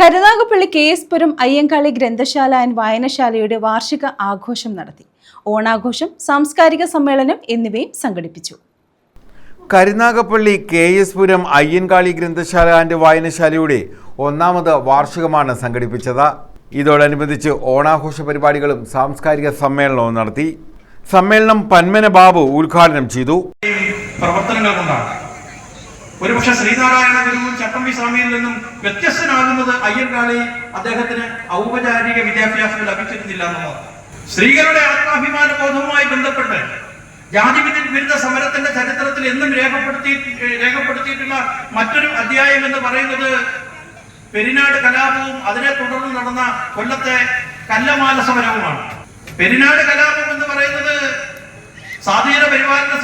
Karunagappally K S Puram Ayyankali ഗ്രന്ഥശാല and വായനശാലയുടെ വാർഷിക ആഘോഷം നടത്തി. ഓണാഘോഷം സാംസ്കാരിക സമ്മേളനം എന്നിവയും സംഘടിപ്പിച്ചു. കരുനാഗപ്പള്ളി കെ എസ് പുരം അയ്യൻകാളി ഗ്രന്ഥശാല ആൻഡ് വായനശാലയുടെ ഒന്നാമത് വാർഷികമാണ് സംഘടിപ്പിച്ചത്. ഇതോടനുബന്ധിച്ച് ഓണാഘോഷ പരിപാടികളും സാംസ്കാരിക സമ്മേളനവും നടത്തി. സമ്മേളനം പന്മന ബാബു ഉദ്ഘാടനം ചെയ്തു. പ്രവർത്തനങ്ങൾ കൊണ്ടാണ്. ഒരുപക്ഷെ ശ്രീനാരായണ ഗുരുവും ചട്ടമ്പി സ്വാമിയിൽ നിന്നും വ്യത്യസ്തനാകുന്നത് അയ്യൻകാളി അദ്ദേഹത്തിന് ഔപചാരിക വിദ്യാഭ്യാസം ലഭിച്ചിരുന്നില്ല എന്നുള്ളത് സ്ത്രീകളുടെ ആത്മാഭിമാന ബോധവുമായി ബന്ധപ്പെട്ട് ജാതി വിരുദ്ധ സമരത്തിന്റെ ചരിത്രത്തിൽ എന്നും രേഖപ്പെടുത്തി രേഖപ്പെടുത്തിയിട്ടുള്ള മറ്റൊരു അധ്യായം എന്ന് പറയുന്നത് പെരിനാട് കലാപവും അതിനെ തുടർന്ന് നടന്ന കൊല്ലത്തെ കല്ലമാല സമരവുമാണ്. പെരിനാട് കലാപം എന്ന് പറയുന്നത് സ്വാധീന പരിപാലന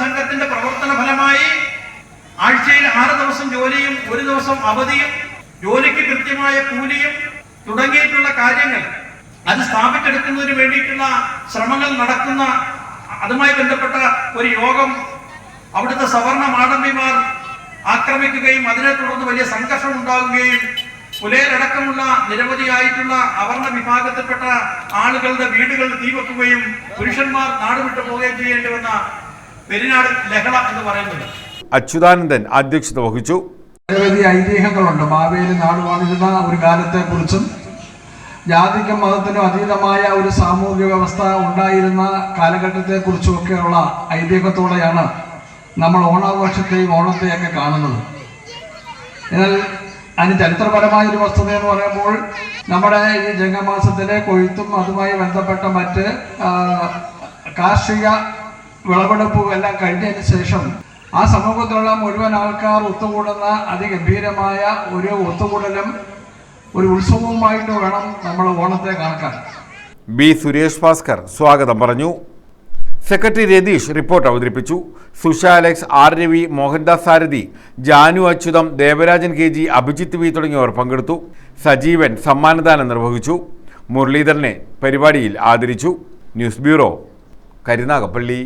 ദിവസം അവധിയും ജോലിക്ക് കൃത്യമായ കൂലിയും തുടങ്ങിയിട്ടുള്ള കാര്യങ്ങൾ അത് സ്ഥാപിച്ചെടുക്കുന്നതിന് വേണ്ടിയിട്ടുള്ള ശ്രമങ്ങൾ നടക്കുന്ന അതുമായി ബന്ധപ്പെട്ട ഒരു യോഗം അവിടുത്തെ സവർണ മാടമ്പിമാർ ആക്രമിക്കുകയും അതിനെ തുടർന്ന് വലിയ സംഘർഷം ഉണ്ടാകുകയും പുലേരടക്കമുള്ള നിരവധി നിരവധിയായിട്ടുള്ള അവർണ വിഭാഗത്തിൽപ്പെട്ട ആളുകളുടെ വീടുകൾ തീവെക്കുകയും പുരുഷന്മാർ നാടുവിട്ടു പോവുകയും ചെയ്യേണ്ടി വന്ന പെരിനാട് ലഹള എന്ന് പറയുന്നത്. അച്യുതാനന്ദൻ അധ്യക്ഷത വഹിച്ചു. നിരവധി ഐതിഹ്യങ്ങളുണ്ട്. മാവേലി നാടുവാണിരുന്ന ഒരു കാലത്തെക്കുറിച്ചും ജാതിക്കും മതത്തിനും അതീതമായ ഒരു സാമൂഹിക വ്യവസ്ഥ ഉണ്ടായിരുന്ന കാലഘട്ടത്തെക്കുറിച്ചുമൊക്കെയുള്ള ഐതിഹ്യത്തോടെയാണ് നമ്മൾ ഓണാഘോഷത്തെയും ഓണത്തെയൊക്കെ കാണുന്നത്. എന്നാൽ അതിന് ചരിത്രപരമായ ഒരു വസ്തുത എന്ന് പറയുമ്പോൾ നമ്മുടെ ഈ ജംഗമാസത്തിലെ കൊയ്ത്തും അതുമായി ബന്ധപ്പെട്ട മറ്റ് കാർഷിക വിളവെടുപ്പും എല്ലാം കഴിഞ്ഞതിന് ശേഷം ആ സമൂഹത്തിലുള്ള മുഴുവൻ ആൾക്കാർ ഒത്തുകൂടുന്ന അതിഗംഭീരമായ ഒരു ഒത്തുകൂടലും ഒരു ഉത്സവവുമായിട്ട് വേണം നമ്മൾ ഓണത്തെ കണക്കാൻ. ബി സുരേഷ് ഭാസ്കർ സ്വാഗതം പറഞ്ഞു. സെക്രട്ടറി രതീഷ് റിപ്പോർട്ട് അവതരിപ്പിച്ചു. Susha Alex R Ravi Mohandas Sarathi Janu Achyutham Devarajan K G Abhijith V തുടങ്ങിയവർ പങ്കെടുത്തു. സജീവൻ സമ്മാനദാനം നിർവഹിച്ചു. മുരളീധരനെ പരിപാടിയിൽ ആദരിച്ചു. News bureau Karunagappally.